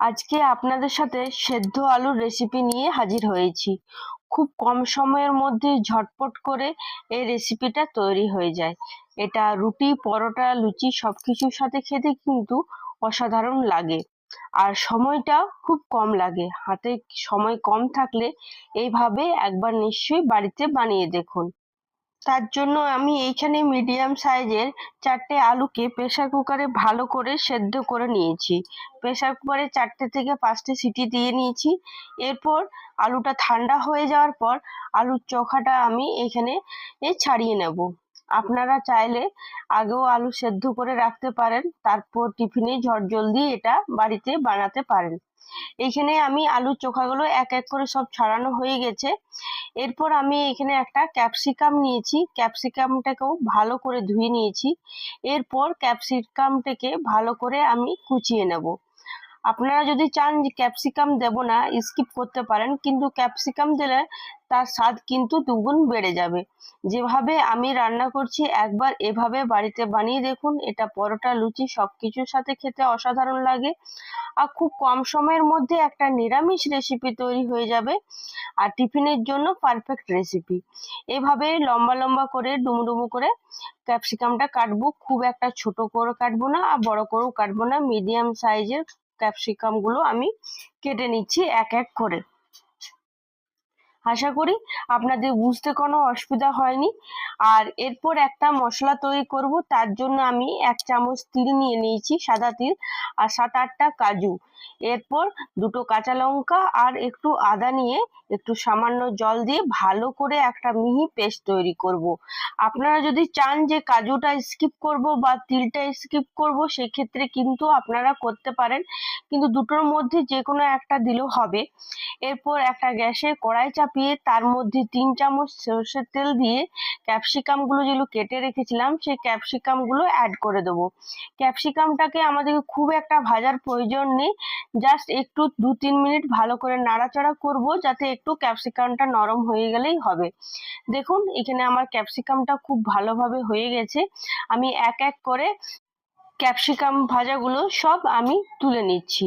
আজকে আপনাদের সাথে সেদ্ধ আলুর রেসিপি নিয়ে হাজির হয়েছি। খুব কম সময়ের মধ্যে ঝটপট করে এই রেসিপিটা তৈরি হয়ে যায়। এটা রুটি, পরোটা, লুচি সব কিছুর সাথে খেতে কিন্তু অসাধারণ লাগে। আর সময়টা খুব কম লাগে। হাতে সময় কম থাকলে এইভাবে একবার নিশ্চয়ই বাড়িতে বানিয়ে দেখুন। তার জন্য আমি এইখানে মিডিয়াম সাইজের চারটে আলুকে প্রেসার কুকারে ভালো করে সেদ্ধ করে নিয়েছি। প্রেসার কুকারে চারটে থেকে পাঁচটে সিটি দিয়ে নিয়েছি। এরপর আলুটা ঠান্ডা হয়ে যাওয়ার পর আলুর চোখাটা আমি এখানে ছাড়িয়ে নেব। আপনারা চাইলে আগেও আলু সেদ্ধ করে রাখতে পারেন, তারপর টিফিনে ঝট জলদি এটা বাড়িতে বানাতে পারেন। এইখানে আমি আলুর চোখাগুলো এক এক করে সব ছাড়ানো হয়ে গেছে। এরপর আমি এখানে একটা ক্যাপসিকাম নিয়েছি। ক্যাপসিকামটাকেও ভালো করে ধুয়ে নিয়েছি। এরপর ক্যাপসিকামটাকে ভালো করে আমি কুচিয়ে নেব। আপনারা যদি চান যে ক্যাপসিকাম দেব না, স্কিপ করতে পারেন। কিন্তু ক্যাপসিকাম দিলে তার স্বাদ কিন্তু দুগুণ বেড়ে যাবে। যেভাবে আমি রান্না করছি, একবার এভাবে বাড়িতে বানিয়ে দেখুন, এটা পরোটা, লুচি সব কিছুর সাথে খেতে অসাধারণ লাগে। আর খুব কম সময়ের মধ্যে একটা নিরামিষ রেসিপি তৈরি হয়ে যাবে, আর টিফিনের জন্য পারফেক্ট রেসিপি এভাবে লম্বা লম্বা করে ডুমু ডুমু করে ক্যাপসিকামটা কাটবো। খুব একটা ছোট করে কাটবো না, আর বড় করেও কাটবো না। মিডিয়াম সাইজের ক্যাপসিকামগুলো আমি কেটে নিচ্ছি এক এক করে। আশা করি আপনাদের বুঝতে কোনো অসুবিধা হয়নি। আর এরপর একটা মশলা তৈরি করব, তার জন্য আমি এক চামচ তিল নিয়ে নিয়েছি, সাদা তিল, আর সাত আটটা কাজু। এরপর দুটো কাঁচা লঙ্কা আর একটু আদা নিয়ে একটু সামান্য জল দিয়ে ভালো করে একটা মিহি পেস্ট তৈরি করব। আপনারা যদি চান যে কাজুটা স্কিপ করব বা তিলটা স্কিপ করব, সেক্ষেত্রে কিন্তু আপনারা করতে পারেন। কিন্তু দুটোর মধ্যে যে কোনো একটা দিলেও হবে। এরপর একটা গ্যাসে কড়াই চাপিয়ে তার মধ্যে তিন চামচ সর্ষের তেল দিয়ে ক্যাপসিকামগুলো যেগুলো কেটে রেখেছিলাম, সেই ক্যাপসিকামগুলো অ্যাড করে দেবো। ক্যাপসিকামটাকে আমাদেরকে খুব একটা ভাজার প্রয়োজন নেই। জাস্ট একটু দু তিন মিনিট ভালো করে নাড়াচাড়া করব যাতে একটু ক্যাপসিকামটা নরম হয়ে গেলেই হবে। দেখুন, এখানে আমার ক্যাপসিকামটা খুব ভালোভাবে হয়ে গেছে। আমি এক এক করে ক্যাপসিকাম ভাজাগুলো সব আমি তুলে নিচ্ছি।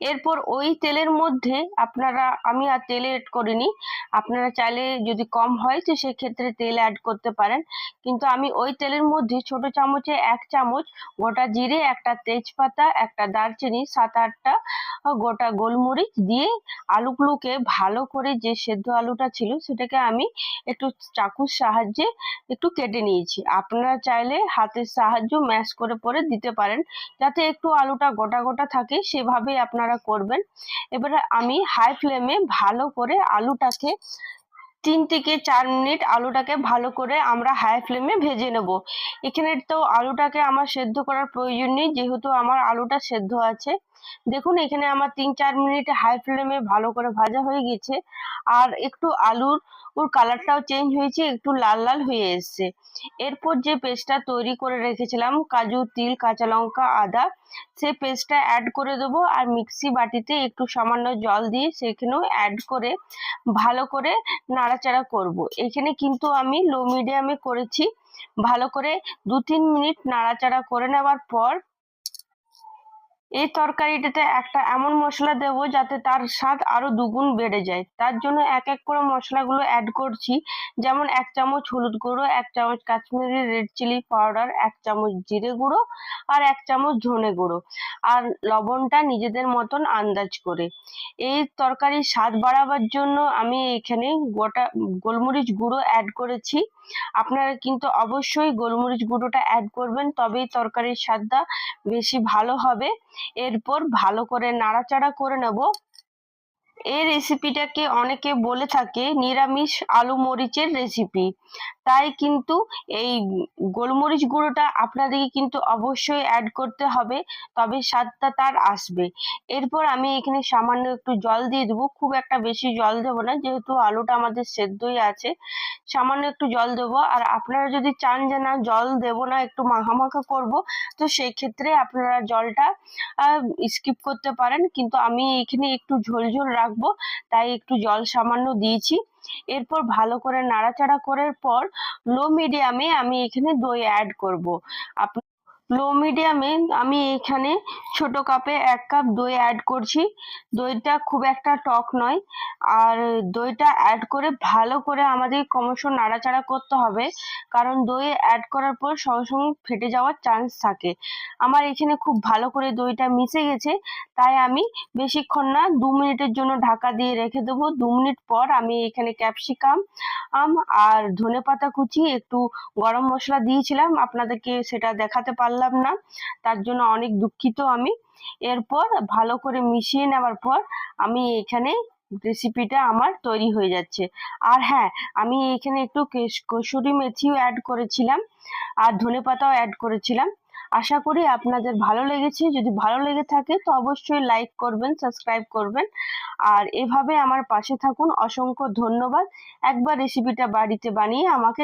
এরপর ওই তেলের মধ্যে আপনারা, আমি আর তেল অ্যাড করিনি, আপনারা চাইলে যদি কম হয় তো সেক্ষেত্রে তেল অ্যাড করতে পারেন। কিন্তু আমি ওই তেলের মধ্যে ছোট চামচে এক চামচ গোটা জিরে, একটা তেজপাতা, একটা দারচিনি, সাত আটটা গোটা গোলমরিচ দিয়ে আলুগুলোকে ভালো করে যে সেদ্ধ আলুটা ছিল সেটাকে আমি একটু চাকুর সাহায্যে একটু কেটে নিয়েছি। আপনারা চাইলে হাতের সাহায্য ম্যাশ করে পরে দিতে পারেন, যাতে একটু আলুটা গোটা গোটা থাকে সেভাবে আপনারা করবেন। এবারে আমি হাই ফ্লেমে ভালো করে আলুটাকে তিন থেকে চার মিনিট আলুটাকে ভালো করে আমরা হাই ফ্লেমে ভেজে নেব। এখানে তো আলুটাকে আমার সেদ্ধ করার প্রয়োজন নেই, যেহেতু আমার আলুটা সেদ্ধ আছে। দেখুন, এখানে আমার তিন চার মিনিট হাই ফ্লেমে ভালো করে ভাজা হয়ে গেছে। আর একটু আলুর, ওর কালারটাও চেঞ্জ হয়েছে, একটু লাল লাল হয়ে এসছে। এরপর যে পেস্টটা তৈরি করে রেখেছিলাম, কাজু, তিল, কাঁচা লঙ্কা, আদা সেই পেস্টটা অ্যাড করে দেবো। আর মিক্সি বাটিতে একটু সামান্য জল দিয়ে সেখানেও অ্যাড করে ভালো করে নাড়াচাড়া করব। এখানে কিন্তু আমি লো মিডিয়ামে করেছি। ভালো করে দু তিন মিনিট নাড়াচাড়া করে নেওয়ার পর এই তরকারিটাতে একটা এমন মশলা দেব যাতে তার স্বাদ আরও দুগুণ বেড়ে যায়। তার জন্য এক এক করে মশলাগুলো অ্যাড করছি। যেমন এক চামচ হলুদ গুঁড়ো, এক চামচ কাশ্মীরি রেড চিলি পাউডার এক চামচ জিরে গুঁড়ো আর এক চামচ ধনে গুঁড়ো। আর লবণটা নিজেদের মতন আন্দাজ করে। এই তরকারির স্বাদ বাড়াবার জন্য আমি এখানে গোটা গোলমরিচ গুঁড়ো অ্যাড করেছি। আপনারা কিন্তু অবশ্যই গোলমরিচ গুঁড়োটা অ্যাড করবেন, তবেই তরকারির স্বাদটা বেশি ভালো হবে। এরপর ভালো করে নাড়াচাড়া করে নেব। এই রেসিপিটাকে অনেকে বলে থাকে নিরামিষ আলু মরিচের রেসিপি তাই কিন্তু এই গোলমরিচ গুঁড়োটা আপনাদেরকে কিন্তু অবশ্যই অ্যাড করতে হবে, তবে স্বাদটা তার আসবে। এরপর আমি এখানে সামান্য একটু জল দিয়ে দেবো, খুব একটা বেশি জল দেবো না, যেহেতু আলুটা আমাদের সেদ্ধই আছে, সামান্য একটু জল দেবো। আর আপনারা যদি চান যে না, জল দেবো না, একটু মাখা মাখা করব, তো সেই ক্ষেত্রে আপনারা জলটা স্কিপ করতে পারেন। কিন্তু আমি এখানে একটু ঝোল ঝোল রাখব, তাই একটু জল সামান্য দিয়েছি। এরপর ভালো করে নাড়াচাড়া করার পর লো মিডিয়ামে আমি এখানে দই অ্যাড করব। আপনি লো মিডিয়ামে আমি এখানে ছোট কাপে এক কাপ দই অ্যাড করছি। দইটা খুব একটা টক নয়। আর দইটা অ্যাড করে ভালো করে আমাদের ক্রমশ নাড়াচাড়া করতে হবে। কারণ দই অ্যাড করার পর সঙ্গে সঙ্গে ফেটে যাওয়ার চান্স থাকে। আমার এখানে খুব ভালো করে দইটা মিশে গেছে। তাই আমি বেশিক্ষণ না, দু মিনিটের জন্য ঢাকা দিয়ে রেখে দেবো। দু মিনিট পর আমি এখানে ক্যাপসিকাম আম আর ধনেপাতা কুচি একটু গরম মশলা দিয়েছিলাম। আপনাদেরকে সেটা দেখাতে পারলাম না। তার জন্য অনেক দুঃখিত আমি। এরপর ভালো করে মিশিয়ে নেওয়ার পর আমি এখানে রেসিপিটা আমার তৈরি হয়ে যাচ্ছে। আর হ্যাঁ আমি এখানে একটু কসুরি মেথিও অ্যাড করেছিলাম আর ধনেপাতাও অ্যাড করেছিলাম। আশা করি আপনাদের ভালো লেগেছে। যদি ভালো লেগে থাকে তো অবশ্যই লাইক করবেন সাবস্ক্রাইব করবেন। আর এভাবে আমার পাশে থাকুন। অসংখ্য ধন্যবাদ। একবার রেসিপিটা বাড়িতে বানিয়ে আমাকে